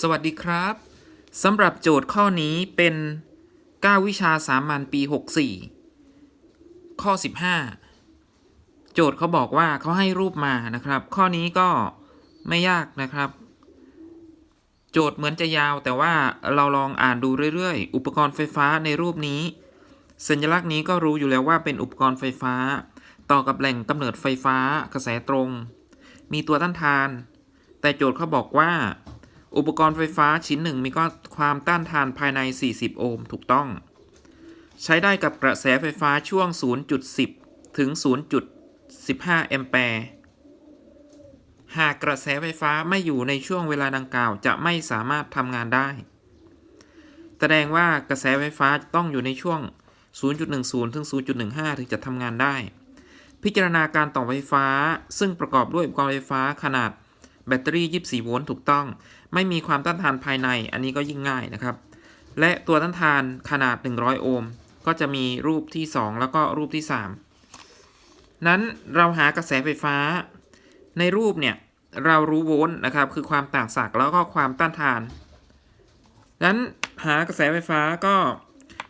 สวัสดีครับสำหรับโจทย์ข้อนี้เป็น 9 วิชาสามัญปี 64 ข้อ 15 โจทย์เขาบอกว่าเขาให้รูปมานะครับ ข้อนี้ก็ไม่ยากนะครับ โจทย์เหมือนจะยาวแต่ว่าเราลองอ่านดูเรื่อยๆ อุปกรณ์ไฟฟ้าในรูปนี้ สัญลักษณ์นี้ก็รู้อยู่แล้วว่าเป็นอุปกรณ์ไฟฟ้า ต่อกับแหล่งกำเนิดไฟฟ้ากระแสตรง มีตัวต้านทาน แต่โจทย์เขาบอกว่า อุปกรณ์ไฟฟ้าชิ้นหนึ่งมีก็ความต้านทานภายใน 40 โอห์มถูกต้อง ใช้ได้กับกระแสไฟฟ้าช่วง 0.10 ถึง 0.15 แอมแปร์ หากกระแสไฟฟ้าไม่อยู่ในช่วงเวลาดังกล่าวจะไม่สามารถทำงานได้ แสดงว่ากระแสไฟฟ้าต้องอยู่ในช่วง 0.10 ถึง 0.15 ถึงจะทำงานได้ พิจารณาการต่อไฟฟ้าซึ่งประกอบด้วยอุปกรณ์ไฟฟ้าขนาด แบตเตอรี่ 24 โวลต์ถูกต้อง ไม่มีความต้านทานภายใน อันนี้ก็ยิ่งง่ายนะครับ และตัวต้านทานขนาด 100 โอห์ม ก็จะมีรูปที่ 2 แล้วก็รูปที่ 3 นั้นเราหากระแสไฟฟ้า ในรูปเนี่ยเรารู้โวลต์นะครับ คือความต่างศักย์แล้วก็ความต้านทาน นั้นหากระแสไฟฟ้าก็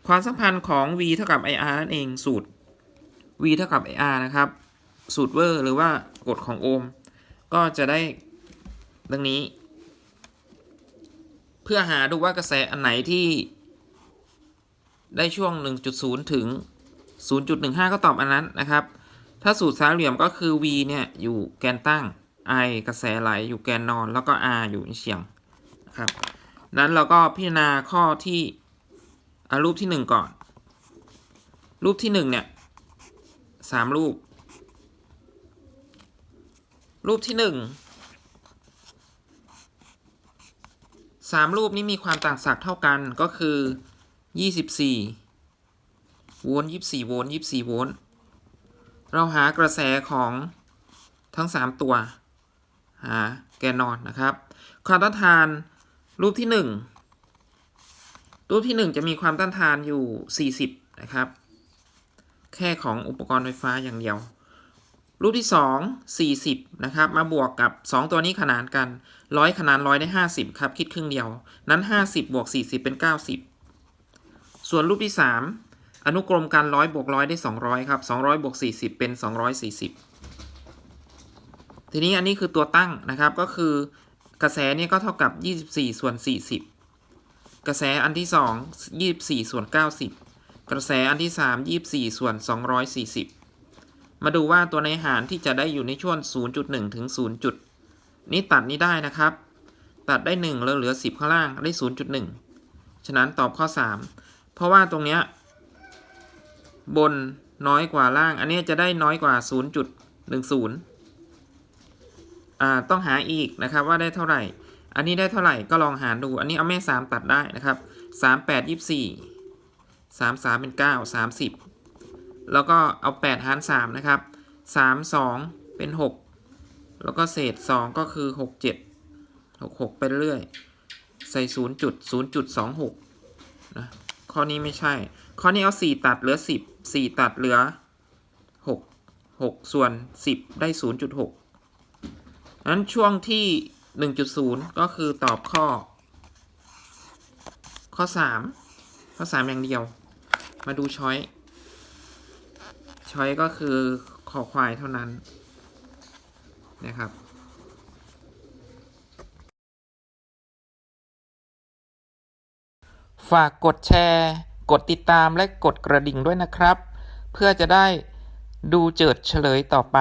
ความสัมพันธ์ของ V เท่ากับ IR นั่นเองสูตร V เท่ากับ IR นะครับ สูตรเวอร์หรือว่ากฎของโอห์มก็จะได้ ดังนี้ เพื่อหาดูว่ากระแสอันไหนที่ได้ช่วง 1.0 ถึง 0.15 ก็ตอบอันนั้นนะครับ ถ้าสูตรสามเหลี่ยมก็คือ v เนี่ยอยู่แกนตั้ง i กระแสไหลอยู่แกนนอน แล้วก็ r อยู่เฉียงนะครับ นั้นเราก็พิจารณาข้อที่รูปที่ 1 ก่อน รูปที่ 1 เนี่ยสามรูป รูปที่ 1 สามรูปนี้มีความต่างศักย์เท่ากันก็คือ24โวลต์24โวลต์24โวลต์เราหากระแสของทั้ง3ตัว หาแกนนอนนะครับ ความต้านทานรูปที่1รูปที่1จะมีความต้านทานอยู่40นะครับ แค่ของอุปกรณ์ไฟฟ้าอย่างเดียว รูปที่ 2 40 นะครับ มาบวกกับ 2 ตัวนี้ขนานกัน 100 ขนาน 100 ได้ 50 ครับ คิดครึ่งเดียว นั้น 50 บวก 40 เป็น 90 ส่วนรูปที่ 3 อนุกรมกัน 100 บวก 100 ได้ 200 ครับ 200 บวก 40 เป็น 240 ทีนี้อันนี้คือตัวตั้งนะครับ ก็คือกระแสเนี่ยก็เท่ากับ 24 ส่วน 40 กระแสอันที่ 2 24 ส่วน 90 กระแสอันที่ 3 24 ส่วน 240 มาดูว่าตัวในหารที่จะได้อยู่ในช่วง 0.1 ถึง 0. จุด นี้ตัดนี้ได้นะครับ ตัดได้ 1 แล้วเหลือ 10 ข้างล่างได้ 0.1 ฉะนั้นตอบข้อ 3 เพราะว่าตรงเนี้ยบนน้อยกว่าล่าง อันนี้จะได้น้อยกว่า 0.10 อ่า ต้องหาอีกนะครับว่าได้เท่าไหร่ อันนี้ได้เท่าไหร่ก็ลองหารดู อันนี้เอาแม่ 3 ตัดได้นะครับ 3 8 24 3 3 เป็น 9 30 แล้วก็เอา 8 หาร 3 นะครับ 3 2 เป็น 6 แล้วก็เศษ 2 ก็คือ 6 7 6 6 ไปเรื่อย ใส่ 0 จุด0.26 นะ ข้อนี้ไม่ใช่ ข้อนี้เอา 4 ตัดเหลือ 10 4 ตัดเหลือ 6 6 ส่วน 10 ได้ 0.6นั้นช่วงที่ 1.0 ก็คือตอบข้อ ข้อ 3 ข้อ 3 อย่างเดียว มาดูช้อย ช้อยก็คือขอควายเท่านั้นนะครับฝากกดแชร์ กดติดตามและกดกระดิ่งด้วยนะครับ เพื่อจะได้ดูเจิดเฉลยต่อไป